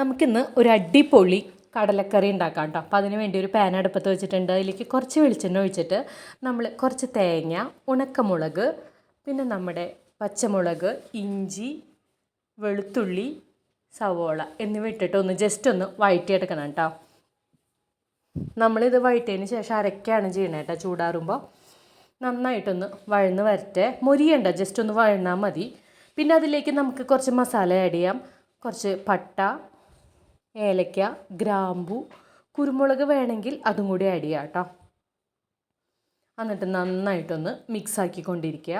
നമുക്കിന്ന് ഒരു അടിപൊളി കടലക്കറി ഉണ്ടാക്കാം കേട്ടോ. അപ്പോൾ അതിന് വേണ്ടി ഒരു പാൻ അടുപ്പത്ത് വെച്ചിട്ടുണ്ട്. അതിലേക്ക് കുറച്ച് വെളിച്ചെണ്ണ ഒഴിച്ചിട്ട് നമ്മൾ കുറച്ച് തേങ്ങ ഉണക്കമുളക് പിന്നെ നമ്മുടെ പച്ചമുളക് ഇഞ്ചി വെളുത്തുള്ളി സവോള എന്നിവ ഇട്ടിട്ട് ഒന്ന് ജസ്റ്റ് ഒന്ന് വഴറ്റിയെടുക്കണം കേട്ടോ. നമ്മളിത് വഴറ്റിയതിന് ശേഷം അരയ്ക്കുകയാണ് ചെയ്യണേ കേട്ടോ ചൂടാറുമ്പോൾ നന്നായിട്ടൊന്ന് വഴന്ന് വരട്ടെ. മൊരിയണ്ട ജസ്റ്റ് ഒന്ന് വഴന്നാൽ മതി. പിന്നെ അതിലേക്ക് നമുക്ക് കുറച്ച് മസാല ആഡ് ചെയ്യാം. കുറച്ച് പട്ട ഏലക്ക ഗ്രാമ്പു കുരുമുളക് വേണമെങ്കിൽ അതും കൂടി ആഡ് ചെയ്യാം കേട്ടോ എന്നിട്ട് നന്നായിട്ടൊന്ന് മിക്സ് ആക്കിക്കൊണ്ടിരിക്കുക.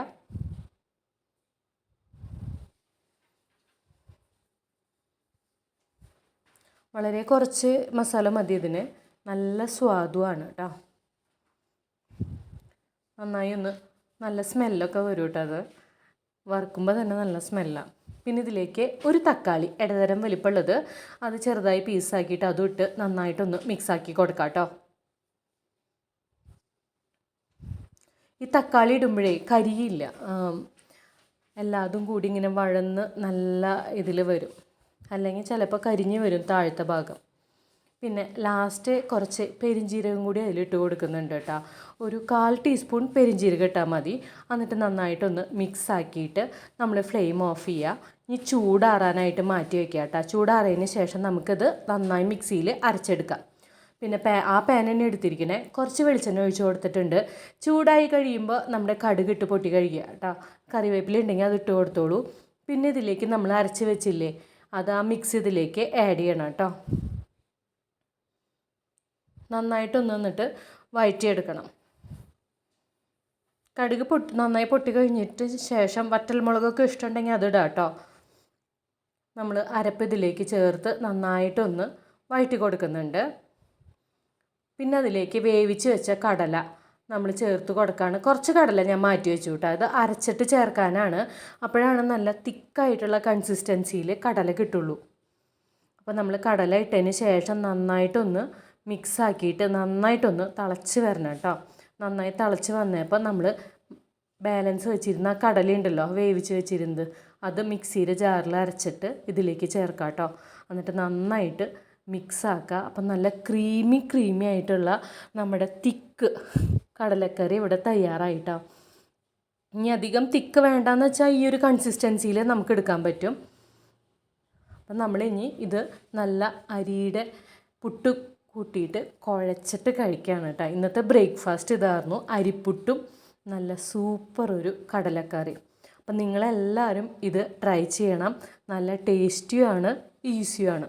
വളരെ കുറച്ച് മസാല മതി ഇതിന്. നല്ല സ്വാദുമാണ് കേട്ടോ നന്നായി ഒന്ന് നല്ല സ്മെല്ലൊക്കെ വരും കേട്ടോ അത്. വറുക്കുമ്പോൾ തന്നെ നല്ല സ്മെല്ലാണ് പിന്നെ ഇതിലേക്ക് ഒരു തക്കാളി ഇടതരം വലിപ്പമുള്ളത് അത് ചെറുതായി പീസാക്കിയിട്ട് അതും ഇട്ട് നന്നായിട്ടൊന്ന് മിക്സാക്കി കൊടുക്കാം കേട്ടോ. ഈ തക്കാളി ഇടുമ്പോഴേ കരിയില്ല. എല്ലാതും കൂടി ഇങ്ങനെ വഴന്ന് നല്ല ഇതിൽ വരും. അല്ലെങ്കിൽ ചിലപ്പോൾ കരിഞ്ഞ് വരും താഴത്തെ ഭാഗം. പിന്നെ ലാസ്റ്റ് കുറച്ച് പെരിഞ്ജീരകം കൂടി അതിലിട്ട് കൊടുക്കുന്നുണ്ട് കേട്ടോ. ഒരു കാൽ ടീസ്പൂൺ പെരിഞ്ജീരകം ഇട്ടാൽ മതി. എന്നിട്ട് നന്നായിട്ടൊന്ന് മിക്സ് ആക്കിയിട്ട് നമ്മൾ ഫ്ലെയിം ഓഫ് ചെയ്യുക ഇനി ചൂടാറാനായിട്ട് മാറ്റി വയ്ക്കുക കേട്ടോ. ചൂടാറിയതിന് ശേഷം നമുക്കിത് നന്നായി മിക്സിയിൽ അരച്ചെടുക്കാം. പിന്നെ പാ ആ പാൻ തന്നെ എടുത്തിരിക്കണേ. കുറച്ച് വെളിച്ചെണ്ണ ഒഴിച്ച് കൊടുത്തിട്ടുണ്ട്. ചൂടായി കഴിയുമ്പോൾ നമ്മുടെ കടുക് ഇട്ട് പൊട്ടി കഴിയുക കേട്ടോ. കറിവേപ്പില ഉണ്ടെങ്കിൽ അത് ഇട്ട് കൊടുത്തോളൂ. പിന്നെ ഇതിലേക്ക് നമ്മൾ അരച്ച് വെച്ചില്ലേ അത് ആ മിക്സ് ഇതിലേക്ക് ആഡ് ചെയ്യണം കേട്ടോ. നന്നായിട്ടൊന്ന് നിന്നിട്ട് വഴറ്റിയെടുക്കണം. കടുക് പൊട്ടി നന്നായി പൊട്ടി കഴിഞ്ഞിട്ട് ശേഷം വറ്റൽമുളകൊക്കെ ഇഷ്ടമുണ്ടെങ്കിൽ അത് ഇടാം കേട്ടോ നമ്മൾ അരപ്പ് ഇതിലേക്ക് ചേർത്ത് നന്നായിട്ടൊന്ന് വഴറ്റി കൊടുക്കുന്നുണ്ട്. പിന്നെ അതിലേക്ക് വേവിച്ച് വെച്ച കടല നമ്മൾ ചേർത്ത് കൊടുക്കുകയാണ് കുറച്ച് കടല ഞാൻ മാറ്റി വെച്ചു കേട്ടോ അത് അരച്ചിട്ട് ചേർക്കാനാണ്. അപ്പോഴാണ് നല്ല തിക്കായിട്ടുള്ള കൺസിസ്റ്റൻസിയിൽ കടല കിട്ടുള്ളൂ. അപ്പോൾ നമ്മൾ കടല ഇട്ടതിന് ശേഷം നന്നായിട്ടൊന്ന് മിക്സ് ആക്കിയിട്ട് നന്നായിട്ടൊന്ന് തിളച്ച് വരണം കേട്ടോ. നന്നായി തിളച്ച് വന്നപ്പോൾ നമ്മൾ ബാലൻസ് വെച്ചിരുന്ന കടലയുണ്ടല്ലോ വേവിച്ച് വെച്ചിരുന്നത് അത് മിക്സിയുടെ ജാറിൽ അരച്ചിട്ട് ഇതിലേക്ക് ചേർക്കാം കേട്ടോ. എന്നിട്ട് നന്നായിട്ട് മിക്സ് ആക്കുക അപ്പം നല്ല ക്രീമി ക്രീമി ആയിട്ടുള്ള നമ്മുടെ തിക്ക് കടലക്കറി ഇവിടെ തയ്യാറായിട്ടോ. ഇനി അധികം തിക്ക് വേണ്ടാന്ന് വെച്ചാൽ ഈ ഒരു കൺസിസ്റ്റൻസിയിൽ നമുക്ക് എടുക്കാൻ പറ്റും. അപ്പം നമ്മളിനി ഇത് നല്ല അരിയുടെ പുട്ട് കൂട്ടിയിട്ട് കുഴച്ചിട്ട് കഴിക്കുകയാണ് കേട്ടോ. ഇന്നത്തെ ബ്രേക്ക്ഫാസ്റ്റ് ഇതായിരുന്നു. അരിപ്പുട്ടും നല്ല സൂപ്പർ ഒരു കടലക്കറി. അപ്പം നിങ്ങളെല്ലാവരും ഇത് ട്രൈ ചെയ്യണം. നല്ല ടേസ്റ്റിയുമാണ് ഈസിയുമാണ്.